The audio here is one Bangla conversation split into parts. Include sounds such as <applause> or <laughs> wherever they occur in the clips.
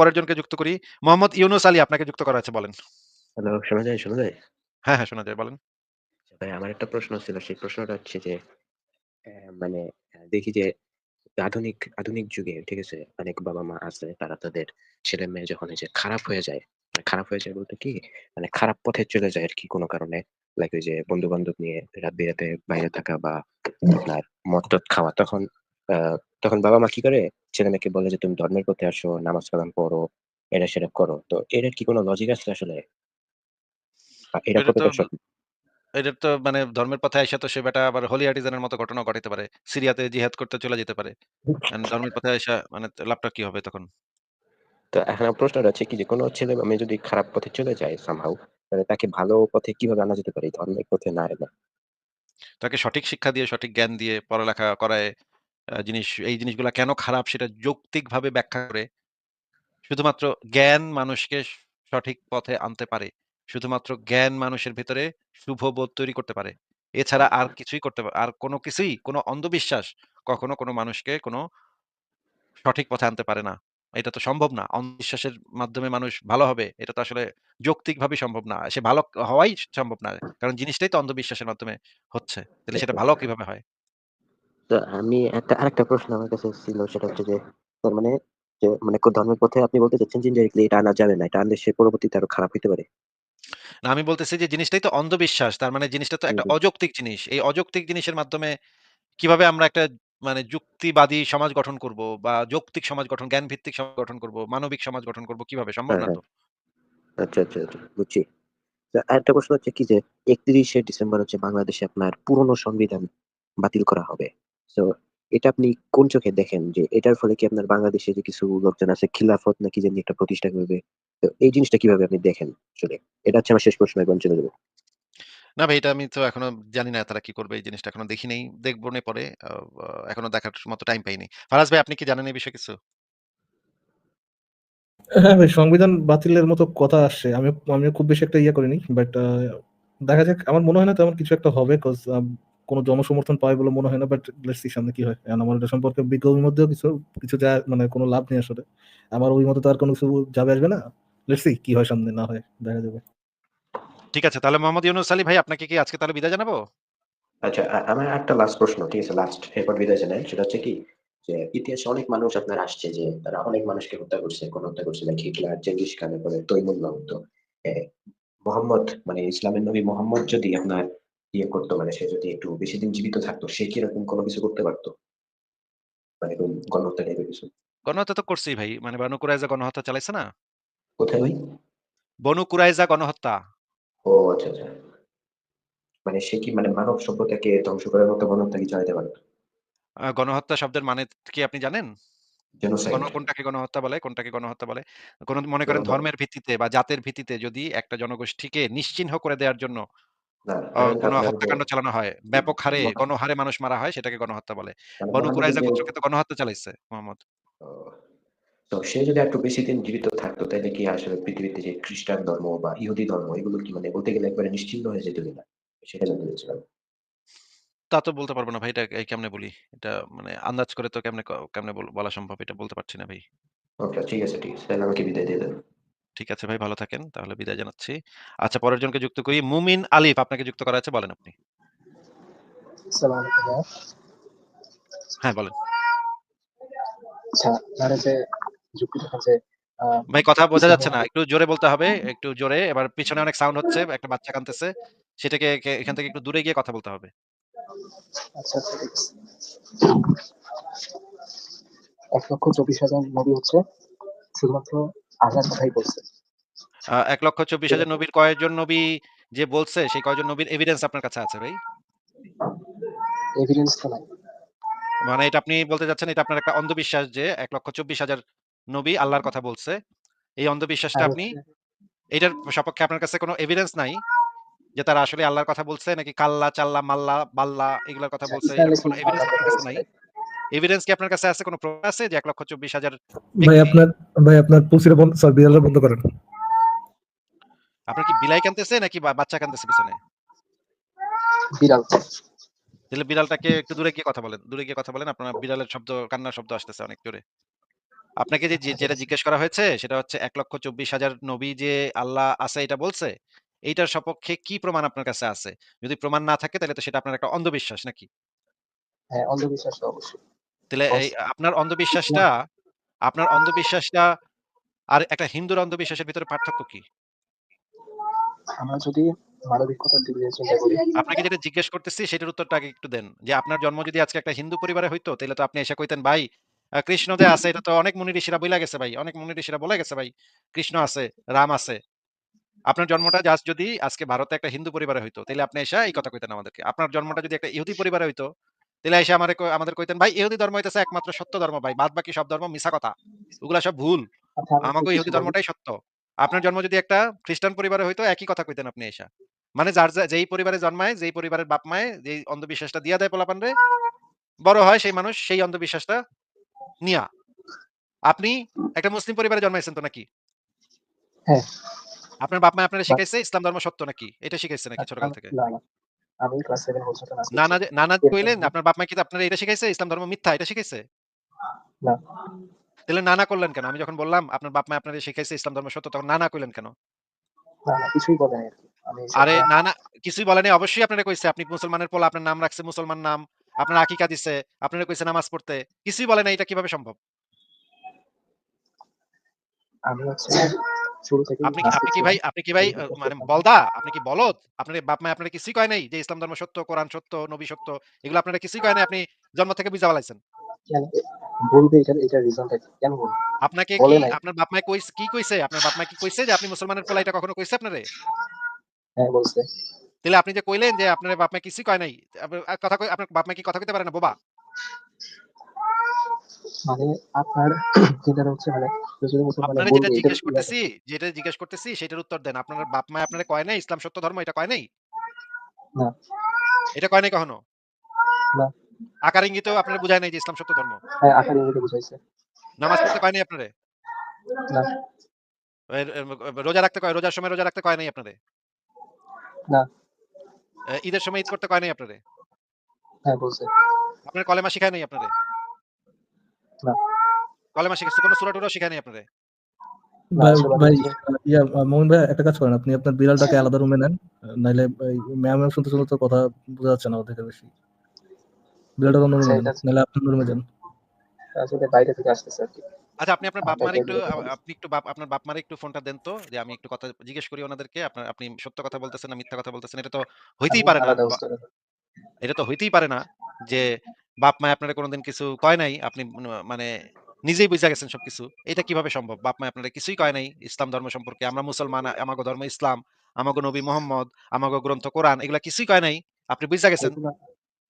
পরের জনকে যুক্ত করি। মোহাম্মদ ইউনুস আলী আপনাকে যুক্ত করা আছে বলেন। হ্যালো, শোনা যায়, শোনা যায়? হ্যাঁ, হ্যাঁ শোনা যায় বলেন। ভাই আমার একটা প্রশ্ন ছিল। সেই প্রশ্নটা হচ্ছে যে মানে দেখি যে আধুনিক আধুনিক যুগে, ঠিক আছে? অনেক বাবা-মা আছে তারা তাদের ছেলে-মেয়ে যখন এই যে খারাপ হয়ে যায়, মানে খারাপ হয়ে যায় বলতে কি? মানে খারাপ পথে চলে যায় আরকি কোনো কারণে। লাইক ওই যে বন্ধু-বান্ধব নিয়ে রাত-বিরাতে বাইরে থাকা বা আপনার মদ-টদ খাওয়া। তখন তখন বাবা-মা কি করে? ছেলে-মেয়েকে বলে যে, "তুমি ধর্মের পথে আসো, নামাজ-কালাম পড়ো, এটা-সেটা করো।" তো এটার কি কোনো লজিক আছে আসলে? এটা এটা তো কতটা সঠিক? এটার তো মানে ধর্মের পথে আইসা তো সে বেটা আবার হোলি আর্টিজানের মতো ঘটনা ঘটাইতে পারে। সিরিয়াতে জিহাদ করতে চলে যেতে পারে। <laughs> ধর্মের পথে আইসা মানে লাভটা কি হবে তখন? তো এখন প্রশ্নটা হচ্ছে কি যে কোনো ছেলে মেয়ে যদি খারাপ পথে চলে যায় somehow তাহলে তাকে ভালো পথে কীভাবে আনা যেতে পারে? এই ধর্মের পথে না এনে? তাকে সঠিক শিক্ষা দিয়ে, সঠিক জ্ঞান দিয়ে, পড়ালেখা করায়, আ জিনিস এই জিনিসগুলা কেন খারাপ সেটা যৌক্তিকভাবে ব্যাখ্যা করে শুধুমাত্র জ্ঞান মানুষকে স সঠিক পথে আনতে পারে। শুধুমাত্র জ্ঞান মানুষের ভেতরে শুভবোধ তৈরি করতে পারে। এছাড়া আর কিছুই করতে পা আর কোন কিছুই, কোন অন্ধবিশ্বাস কখনো কোন মানুষকে কোন সঠিক পথে আনতে পারে না। এটা তো সম্ভব না। অন্ধবিশ্বাসের মাধ্যমে মানুষ ভালো হবে, এটা তো আসলে যৌক্তিকভাবেই সম্ভব না। সে ভালো হওয়াই সম্ভব না। কারণ জিনিসটাই তো অন্ধবিশ্বাসের মাধ্যমে হচ্ছে। তাহলে সেটা ভালো কীভাবে হয়? তো আমি একটা আরেকটা প্রশ্ন আমার কাছে ছিল সেটা হচ্ছে যে, তার মানে যে মানে কোন ধর্মের পথে আপনি বলতে চাচ্ছেন যে indirectly এটা আনা যাবে না। এটা আনলে সে পরবর্তীতে আরও খারাপ হইতে পারে? না আমি বলতেছি যে জিনিসটাই তো অন্ধবিশ্বাস। তার মানে জিনিসটা তো একটা অযৌক্তিক জিনিস। এই অযৌক্তিক জিনিসের মাধ্যমে কীভাবে আমরা একটা মানে যুক্তিবাদী সমাজ গঠন করব বা যৌক্তিক সমাজ গঠন, জ্ঞান ভিত্তিক সমাজ গঠন করব, মানবিক সমাজ গঠন করব কীভাবে? সম্ভব হ্যাঁ, না হ্যাঁ। তো। আচ্ছা, আচ্ছা, আচ্ছা বুঝছি। আরেকটা প্রশ্ন হচ্ছে কি যে ৩১শে ডিসেম্বর হচ্ছে বাংলাদেশে আপনার পুরনো সংবিধান বাতিল করা হবে। সো এটা আপনি কোন চোখে দেখেন? যে এটার ফলে কি আপনার বাংলাদেশে যে কিছু লোকজন আছে খিলাফত না কি জানি একটা প্রতিষ্ঠা করবে। তো এই জিনিসটা কীভাবে আপনি দেখেন আসলে? এটা হচ্ছে আমার শেষ প্রশ্ন এবং চলে যাব। না ভাই এটা আমি তো এখনও জানি না তারা কি করবে এই জিনিসটা এখনও দেখি নাই। দেখব নে পরে। এখনও দেখার মতো টাইম পাইনি। ফারাজ ভাই আপনি কি জানেন এই বিষয়ে কিছু? হ্যাঁ ভাই সংবিধান বাতিলের মতো কথা আসছে। আমি আমি খুব বেশি একটা ইয়ে করিনি। বাট দেখা যাক। আমার মনে হয় না তেমন কিছু একটা হবে। কজ কোন জনসমর্থন পাবে বলে মনে হয় না। বাট লেটস সি সামনে কি হয়। এখন আমার এটা সম্পর্কে বিজ্ঞর মধ্যেও কিছু, কিছু যায় মানে কোনো লাভ নেই আসলে। আমার ওই মতো তো আর কোন কিছু যাবে আসবে না। লেটস সি কি হয় সামনে না হয়। দেখা যাবে। ঠিক আছে। তাহলে মোহাম্মদ ইউনুস আলী ভাই আপনাকে কি আজকে তাহলে বিদায় জানাব? আচ্ছা আমার একটা লাস্ট প্রশ্ন। ঠিক আছে? লাস্ট এরপর বিদায় জানাই। সেটা হচ্ছে কি যে ইতিহাসে অনেক মানুষ আপনার আসছে যে তারা অনেক মানুষকে হত্যা করছে, গণহত্যা করছে লাইক হিটলার, চেঙ্গিস খান এরপরে তৈমুর লঙ্গ। এ মোহাম্মদ মানে ইসলামের নবী মোহাম্মদ যদি আপনার ইয়ে করত মানে সে যদি একটু বেশি দিন জীবিত থাকতো, সে কি এরকম কোন কিছু করতে পারত? মানে এরকম গণহত্যা টাইপের কিছু? গণহত্যা তো করছেই ভাই। মানে বানু কুরাইজা গণহত্যা চালাইছে না? কোথায় ভাই? বনু কুরাইজা গণহত্যা। ও আচ্ছা, আচ্ছা। মানে সে কি মানে মানব সভ্যতাকে ধ্বংস করার মতো গণহত্যা কি চালাইতে পারত? গণহত্যা শব্দের মানে কি আপনি জানেন? গণ কোনটাকে গণহত্যা বলে? কোনটাকে গণহত্যা বলে? কোন মনে করেন ধর্মের ভিত্তিতে বা জাতের ভিত্তিতে যদি একটা জনগোষ্ঠীকে নিশ্চিহ্ন করে দেওয়ার জন্য না, অ কোন হত্যাকাণ্ড চালানো হয়, ব্যাপক হারে গণহারে মানুষ মারা হয় সেটাকে গণহত্যা বলে। মানে বনু কুরাইজা গোত্রকে তো গণহত্যা চালাইছে মোহাম্মদ। তো সে যদি আরেকটু বেশি দিন জীবিত থাকতো তাইলে কি আসলে পৃথিবীতে যে খ্রিস্টান ধর্ম বা ইহুদি ধর্ম এগুলো কি মানে বলতে গেলে একবারে নিশ্চিহ্ন হয়ে যেত কিনা? সেটা জানতে চাচ্ছিলাম। তা তো বলতে পারব না ভাই। এটা কেমনে বলি? এটা মানে আন্দাজ করে তো কেমনে কেমনে বলা সম্ভব এটা বলতে পারছি না ভাই। ওকে ঠিক আছে, ঠিক আছে। তাহলে আমাকে বিদায় দিয়ে দেন। ঠিক আছে ভাই ভালো থাকেন। তাহলে বিদায় জানাচ্ছি। আচ্ছা পরের জনকে যুক্ত করি। মুমিন আলিফ আপনাকে যুক্ত করা আছে বলেন আপনি। হ্যাঁ বলেন। আচ্ছা ভাই কথা বোঝা যাচ্ছে না। একটু জোরে বলতে হবে। একটু জোরে। এবার পিছনে অনেক সাউন্ড হচ্ছে। একটা বাচ্চা কাঁদতেছে। সেটাকে এখান থেকে একটু দূরে গিয়ে কথা বলতে হবে। আচ্ছা, আচ্ছা ঠিক আছে। ১,২৪,০০০ নবী হচ্ছে শুধুমাত্র আল্লাহর কথাই বলছে। আ ১,২৪,০০০ নবীর কয়জন নবী যে বলছে সেই কয়জন নবীর এভিডেন্স আপনার কাছে আছে ভাই? এভিডেন্স তো নাই। মানে এটা আপনি বলতে চাচ্ছেন এটা আপনার একটা অন্ধবিশ্বাস যে ১,২৪,০০০ নবী আল্লাহর কথা বলছে। এই অন্ধবিশ্বাসটা আপনি হচ্ছে এটার সপক্ষে আপনার কাছে কোনো এভিডেন্স নাই? যে তারা আসলে আল্লাহর কথা বলছে নাকি কাল্লা, চাল্লা, মাল্লা, বাল্লা এগুলার কথা আচ্ছা বলছে কোন এভিডেন্স আপনার কাছে নাই? এভিডেন্স কি আপনার কাছে আছে? কোন প্রমাণ আছে যে ১,২৪,০০০ ভাই আপনার ভাই আপনার পুসিটা বন্ধ সরি বিড়ালটা বন্ধ করেন। আপনার কি বিলাই কাঁদতেছে নাকি বাচ্চা কাঁদতেছে পিছনে? বিড়াল। তাহলে বিড়ালটাকে একটু দূরে গিয়ে কথা বলেন। দূরে গিয়ে কথা বলেন। আপনার বিড়ালের শব্দ কান্নার শব্দ আসতেছে অনেক জোরে। আপনাকে যে যেটা জিজ্ঞেস করা হয়েছে সেটা হচ্ছে ১,২৪,০০০ নবী যে আল্লাহ আছে এটা বলছে, এইটার সপক্ষে কি প্রমাণ আপনার কাছে আছে? যদি প্রমাণ না থাকে তাহলে তো সেটা আপনার একটা অন্ধবিশ্বাস নাকি? হ্যাঁ, অন্ধবিশ্বাস অবশ্যই। তাহলে আপনার অন্ধবিশ্বাসটা আপনার অন্ধবিশ্বাসটা আর একটা হিন্দুর অন্ধবিশ্বাসের ভিতরে পার্থক্য কি? আমরা যদি মানবিকতার দিক দিয়ে চিন্তা করি আপনাকে যেটা জিজ্ঞেস করতেছি সেটার উত্তরটা আগে একটু দেন। যে আপনার জন্ম যদি আজকে একটা হিন্দু পরিবারে হইতো তাইলে তো আপনি এসে কইতেন, "ভাই কৃষ্ণ যে আছে এটা তো অনেক মুনি ঋষিরা বইলা গেছে ভাই। অনেক মুনি ঋষিরা বলে গেছে ভাই। কৃষ্ণ আছে, রাম আছে।" আপনার জন্মটা জাস্ট যদি আজকে ভারতে একটা হিন্দু পরিবারে হইতো, তাহলে আপনি এসে এই কথা কইতেন আমাদেরকে। আপনার জন্মটা যদি একটা ইহুদি পরিবারে হইতো, তাইলে আইসা আমারে আমাদের কইতেন, "ভাই ইহুদি ধর্ম হইতেছে একমাত্র সত্য ধর্ম ভাই। বাদবাকি সব ধর্ম মিছা কথা। ওগুলা সব ভুল। আচ্ছা আমি আমাগো একটু ইহুদি ধর্মটাই সত্য।" আপনার জন্ম যদি একটা খ্রিস্টান পরিবারে হইতো একই কথা কইতেন আপনি আইসা। মানে যার যেই পরিবারে জন্মায়, যেই পরিবারের বাপ-মায়ে যেই অন্ধবিশ্বাসটা দিয়া দেয় পোলাপানরে, বড় হয় সেই মানুষ সেই অন্ধবিশ্বাসটা নিয়া। আপনি একটা মুসলিম পরিবারে জন্মাইছেন তো নাকি? হ্যাঁ। আপনার বাপ-মায়ে আপনারে বাট শিখাইছে ইসলাম ধর্ম সত্য নাকি? এটা শিখাইছে নাকি আ ছোটকাল থেকে? আমি ক্লাস 7 পর্যন্ত নাচ নানা করছি। যে নানা কইলেন আপনার বাপ-মা কি আপনারে এটা শিখাইছে ইসলাম ধর্ম মিথ্যা এটা শিখাইছে? না। তাহলে না, না করলেন কেন? আমি যখন বললাম আপনার বাপ-মা আপনারে শিখাইছে ইসলাম ধর্ম সত্য তখন না, না কইলেন কেন? না, কিছুই বলে নাই আরে সেটা না, না কিছুই অবশ্যই আপনারে কইছে। আপনি মুসলমানের পোলা আপনার নাম রাখছে মুসলমান নাম। আপনার আকিকা দিছে। আপনারে কইছে নামাজ পড়তে। কিছুই বলে না এটা কীভাবে সম্ভব? আমি হচ্ছে শুরু আপনি আপনি কি ভাই আপনি কি ভাই মানে বলদা? আপনি কি বলদ? আপনার বাপ-মা আপনারে কিছুই কয় নাই যে ইসলাম ধর্ম সত্য, কোরআন সত্য, নবী সত্য এগুলো আপনারে নাই আপনি জন্ম থেকে। বলবে কেন বলবে? আপনাকে কি আপনার বাপ-মায়ে কইস কি কইছে? আপনার বাপ-মা কি কইছে যে আপনি মুসলমানের পোলা এটা কখনো কইছে আপনারে? হ্যাঁ, বলছে। তাইলে আপনি যে কইলেন যে আপনার বাপ-মা কিছুই কয় নাই। কথা কই আপনার বাপ-মা কি কথা কইতে পারে না বোবা? মানে আপনার <clears throat> চিন্তাটা হচ্ছে মানে মুসলমানে আপনারে যেটা জিজ্ঞেস করতেছি, যেটা জিজ্ঞেস করতেছি সেটার উত্তর দেন। আপনার বাপ-মা আপনারে কয় নাই ইসলাম সত্য ধর্ম এটা কয় নাই? না। এটা কয় নাই কখনো? না। আকার ইঙ্গিতেও আপনারে বুঝায় নাই যে ইসলাম সত্য ধর্ম। হ্যাঁ, আকার ইঙ্গিতে বুঝাইছে। নামাজ পড়তে কয় নাই আপনারে? না। রোজা রাখতে কয় রোজার সময় রোজা রাখতে কয় নাই আপনারে? না। ঈদের সময় ঈদ করতে কয় নাই আপনারে? হ্যাঁ, বলছে। আপনার কলেমা শিখায় নাই আপনারে? না। কলেমা কোন সূরা ভাই ইয়া ভাই একটা কাজ করেন। আপনি আপনার বিড়ালটাকে আলাদা রুমে নেন। নাইলে এই ম্যাও, ম্যাও শুনতে, শুনতে তো কথা বোঝা যাচ্ছে না অর্ধেকের বেশি। বিড়ালটাকে অন্য রুমে নেন। এটা নাইলে আপনি রুমে যান। আসলে বাইরে থেকে আসতেছে আরকি। আচ্ছা আপনি আপনার বাপ-মারে একটু। আপনি বাপ আপনার বাপ-মারে একটু ফোনটা দেন তো যে আমি একটু কথা জিজ্ঞেস করি ওনাদেরকে। আপনার আপনি সত্য কথা বলতেছেন না মিথ্যা কথা বলতেছেন এটা তো হইতেই পারে না। এটা তো হইতেই পারে না যে বাপ-মায়ে আপনারে কোনোদিন কিছু কয় নাই। আপনি মানে নিজেই বুইঝা গেছেন সবকিছু। এটা কীভাবে সম্ভব? বাপ-মায়ে আপনারে কিছুই কয় নাই ইসলাম ধর্ম সম্পর্কে। আমরা মুসলমান, আমাগো ধর্ম ইসলাম, আমাগো নবী মোহাম্মদ, আমাগো গ্রন্থ কোরআন এগুলা কিছুই কয় নাই। আপনি বুইঝা গেছেন।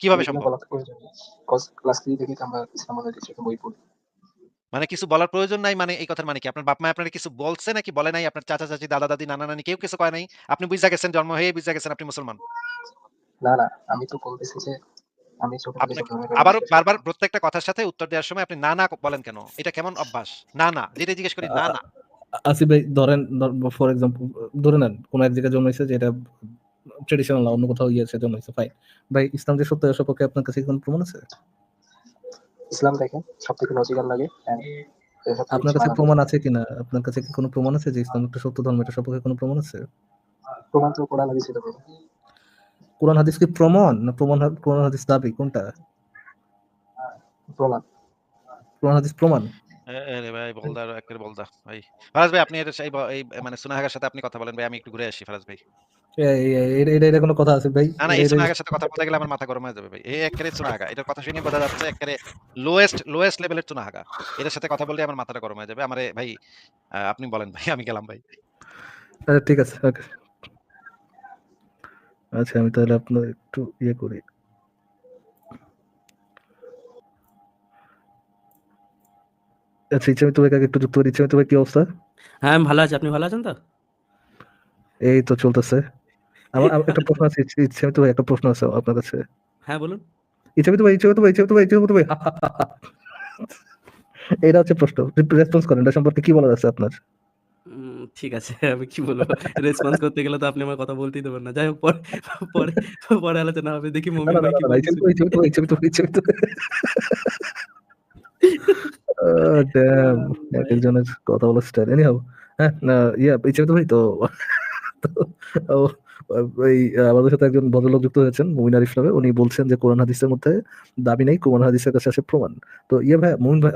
কীভাবে সম্ভব? বলার প্রয়োজন নেই। কজ ক্লাস 3 থেকে আমরা ইসলাম মনে কিছু বই পড়ি। মানে কিছু বলার প্রয়োজন নাই মানে এই কথার মানে কি? আপনার বাপ-মা আপনারে কিছু বলছে নাকি বলে নাই? আপনার চাচা চাচি দাদা-দাদি, নানা-নানি কেউ কিছু কয় নাই? আপনি বুইঝা গেছেন জন্ম হয়ে বুইঝা গেছেন আপনি মুসলমান। না, না। আমি তো বলতেছি যে আমি ছোট আবারও বারবার প্রত্যেকটা কথার সাথে উত্তর দেওয়ার সময় আপনি না, না বলেন কেন? এটা কেমন অভ্যাস? না, না। যেটাই জিজ্ঞেস করি না, না। আসিফ ভাই ধরেন ফর এক্সাম্পল ধরে নেন কোন এক জায়গায় জন্মাইছে যেটা ট্র্যাডিশনাল না অন্য কোথাও গিয়েছে জন্মাইছে ফাইন। ভাই ইসলাম যে সত্য এর সপক্ষে আপনার কাছে কোন প্রমাণ আছে? ইসলাম দেখেন সবথেকে লজিক্যাল লাগে অ্যান্ড এর সাথে আপনার কাছে প্রমাণ আছে কিনা? আপনার কাছে কি কোন প্রমাণ আছে যে ইসলাম একটা সত্য ধর্ম সপক্ষে কোন প্রমাণ আছে? প্রমাণ তো কোরআন হাদিসে। কোরআন হাদিস কি প্রমাণ? না প্রমাণ কোরআন হাদিস দাবি কোনটা? প্রমাণ। কোরআন হাদিস প্রমাণ? ভাই বলদার একের বলদা ভাই। ফারাজ ভাই আপনি এটা এই মানে সুনাহাগার সাথে আপনি কথা বলেন ভাই আমি একটু ঘুরে আসি ফারাজ ভাই। এই এই এটা এটা এটা কথা আছে ভাই? না, না এই সুনাহাগার সাথে কথা বলতে গেলে আমার মাথা গরম হয়ে যাবে ভাই। এই সুনাহাগা। এটার কথা শুনে বোঝা যাচ্ছে এক্কেরে লোয়েস্ট লোয়েস্ট লেভেলের সুনাহাগা। এটার সাথে কথা বললে আমার মাথাটা গরম হয়ে যাবে। আমারে ভাই আপনি বলেন ভাই আমি গেলাম ভাই। আচ্ছা ঠিক আছে। ওকে। আচ্ছা আমি তাহলে আপনার একটু ইয়ে করি। আচ্ছা ইচ্ছামিত ভাইকে আগে একটু যুক্ত করি। ইচ্ছামিত ভাই কি অবস্থা? হ্যাঁ, আমি ভালো আছি। আপনি ভালো আছেন তো? এই তো চলতেছে। আমার একটা প্রশ্ন আছে। ইচ্ছা ভাই একটা প্রশ্ন আছে আপনার কাছে। হ্যাঁ, বলুন। ইচ্ছামিত ভাই, ইচ্ছামিত ভাই, ইচ্ছামিত ভাই, ইচ্ছামিত ভাই। এটা হচ্ছে প্রশ্ন। রেসপন্স করেন। এটা সম্পর্কে কি বলার আছে আপনার? ঠিক আছে। আমি কি বলব? রেসপন্স করতে গেলে তো আপনি আমার কথা বলতেই দেবেন না। যাই হোক পরে পরে পরে আলোচনা হবে। দেখি মমিন ভাই কি একজনের কথা বলার স্টাইল এনি হ্যাঁ না ইয়া ইচ্ছে তো ভাই তো তো, ও, এই আমাদের সাথে একজন ভদ্রলোক যুক্ত হয়েছেন, মুমিন আরিফ নামে। উনি বলছেন যে, কোরআন হাদিসের মধ্যে দাবি নেই, কোরআন হাদিসের কাছে আছে প্রমাণ। তো ইয়ে ভাই মুমিন ভাই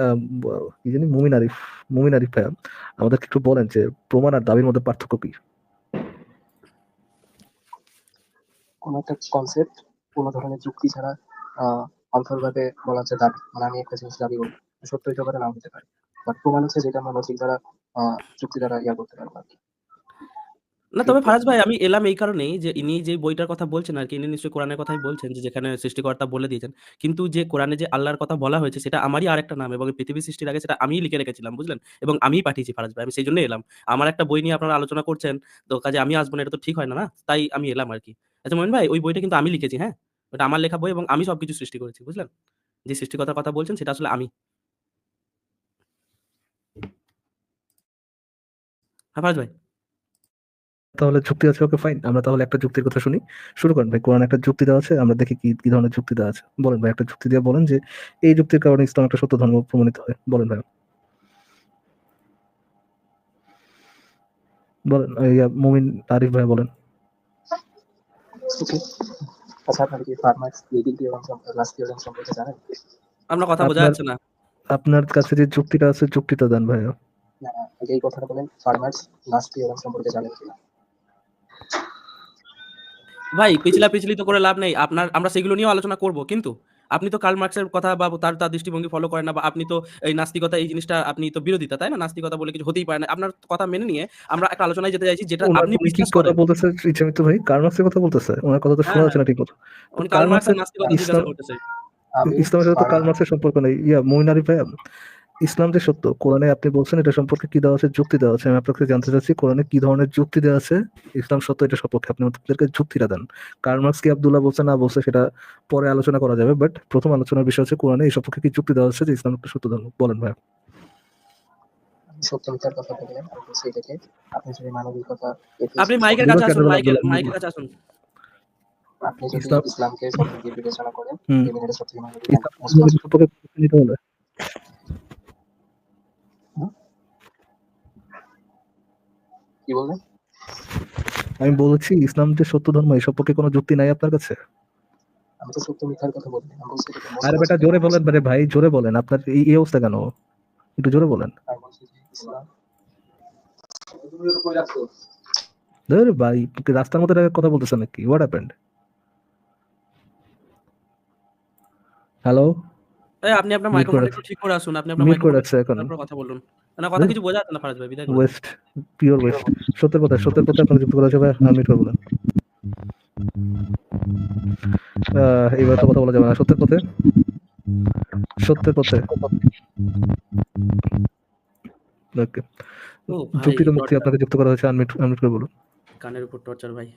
কি জানি, মুমিন আরিফ মুমিন আরিফ ভাইয়া, আমাদেরকে একটু বলেন যে, প্রমাণ আর দাবির মধ্যে পার্থক্য কি? কোন একটা কনসেপ্ট কোন ধরনের যুক্তি ছাড়া, আহ অন্তরভাবে বলা হচ্ছে দাবি। মানে আমি একটা জিনিস দাবি সত্য হতে পারে হতে পারে। বাট প্রমাণ হচ্ছে যেটা আমরা লজিক দ্বারা যুক্তি দ্বারা ইয়া করতে পারব আর কি। না তবে ফারাজ ভাই আমি এলাম এই কারণেই যে ইনি যে বইটার কথা বলছেন আর কি ইনি নিশ্চয়ই কোরআনের কথাই বলছেন যে যেখানে সৃষ্টিকর্তা বলে দিয়েছেন। কিন্তু যে কোরআনে যে আল্লাহর কথা বলা হয়েছে সেটা আমারই আরেকটা নাম এবং পৃথিবী সৃষ্টির আগে সেটা আমিই লিখে রেখেছিলাম বুঝলেন? এবং আমিই পাঠিয়েছি ফারাজ ভাই আমি সেই জন্য এলাম। আমার একটা বই নিয়ে আপনারা আলোচনা করছেন তো কাজে আমি আসব না এটা তো ঠিক হয় না না? তাই আমি এলাম আর কি। আচ্ছা মোহন ভাই ওই বইটা কিন্তু আমি লিখেছি হ্যাঁ? ওটা আমার লেখা বই এবং আমি সবকিছু সৃষ্টি করেছি বুঝলেন? যে সৃষ্টিকর্তার কথা বলছেন সেটা আসলে আমি। হ্যাঁ ফারাজ ভাই। তাহলে যুক্তি আছে ওকে ফাইন আমরা তাহলে একটা যুক্তির কথা শুনি। শুরু করেন ভাই কোরআন একটা যুক্তি দেওয়া আছে আমরা দেখি কি কি ধরনের যুক্তি দেওয়া আছে। বলেন ভাই একটা যুক্তি দিয়ে বলেন যে এই যুক্তির কারণে ইসলাম একটা সত্য ধর্ম প্রমাণিত হয়। বলেন ভাই। বলেন এই, মুমিন আরিফ ভাই বলেন। ওকে আচ্ছা আপনার কথা বোঝা আপনার- যাচ্ছে না। আপনার কাছে যে যুক্তিটা আছে যুক্তিটা দেন ভাই না এই কথাটা বলেন ফার্মাক্স লাস্ট ইয়ার সম্পর্কে জানেন কিনা? ভাই পিছলা পিছলি তো করে লাভ নেই। আপনার আমরা সেগুলো নিয়েও আলোচনা করব কিন্তু আপনি তো কার্ল মার্কসের কথা বা তার তার দৃষ্টিভঙ্গি ফলো করেন না বা আপনি তো এই নাস্তিকতা এই জিনিসটা আপনি তো বিরোধিতা তাই না? নাস্তিকতা বলে কিছু হতেই পারে না। আপনার কথা মেনে নিয়ে আমরা একটা আলোচনায় যেতে চাইছি যেটা আপনি কি বিশ্বাস কথা করেন। বলতেছে ইচ্ছামিত ভাই। কার্মাক্সের কথা বলতেছে ওনার কথা তো শোনা হ্যাঁ, যাচ্ছে না ঠিক মতো। উনি কার্ল কার্ল মার্কসের মার্কসের নাস্তিকতা জিজ্ঞাসা করতেছে আমি ইসলামের সাথে তো কার্ল মার্কসের সম্পর্ক নেই। ইয়া মুমিন আরিফ ভাই ইসলাম যে সত্য কোরআনে আপনি বলছেন এটা সম্পর্কে কি দেওয়া আছে? যুক্তি দেওয়া আছে। আমি আপনাকে জানতে চাচ্ছি কোরআনে কি ধরনের যুক্তি দেওয়া আছে? ইসলাম সত্য এটা সম্পর্কে আপনি আমাদেরকে যুক্তিটা দেন। কার্ল মার্কস কি আব্দুল্লাহ বলছে? না বলছে সেটা পরে আলোচনা করা যাবে। বাট প্রথম আলোচনার বিষয় হচ্ছে কোরআনে এই সম্পর্কে কি যুক্তি দেওয়া আছে যে ইসলাম একটা সত্য ধর্ম? বলেন ভাই আমি সত্য মিথ্যার কথা বললেন এটাকে আপনি যদি মানবিকতা আপনি মাইকের কাছে আসুন মাইকের মাইকের কাছে আসুন। আপনি যদি ইসলামকে সত্য দিয়ে বিবেচনা করেন এটা সত্যি মানবিক ইসলাম সম্পর্কে যুক্তি নিতে হলে কি বললেন? আমি বলেছি ইসলাম যে সত্য ধর্ম এই সম্পর্কে কোনো যুক্তি নাই আপনার কাছে? আমি তো সত্য মিথ্যার কথা বললাম আমি বলছি আরে বেটা জোরে বলেন মানে ভাই জোরে বলেন আপনার এই অবস্থা কেন? একটু জোরে বলেন। ধর ভাই রাস্তার মধ্যে কথা বলতেছেন নাকি? হোয়াট হ্যাপেন্ড হ্যালো আপনি আপনার মাইক্রোফোন একটু ঠিক করে আসুন আপনি আপনার মাইক্রোফোন এখন। কথা বলুন। না কথা কিছু বোঝা যাচ্ছে না ফারাজ ভাই বিদায় ওয়েস্ট পিওর ওয়েস্ট সত্যের কথা সত্যের কথা আপনাকে যুক্ত করা যাবে হ্যাঁ মিট করে বলেন আহ, এইবার তো কথা বলা যাবে না সত্যের পথে। সত্যের পথে। ওকে যুক্তিতে মুক্তি আপনাকে যুক্ত করা হয়েছে আনমিট আনমিট করে বলুন। কানের উপর টর্চার ভাই।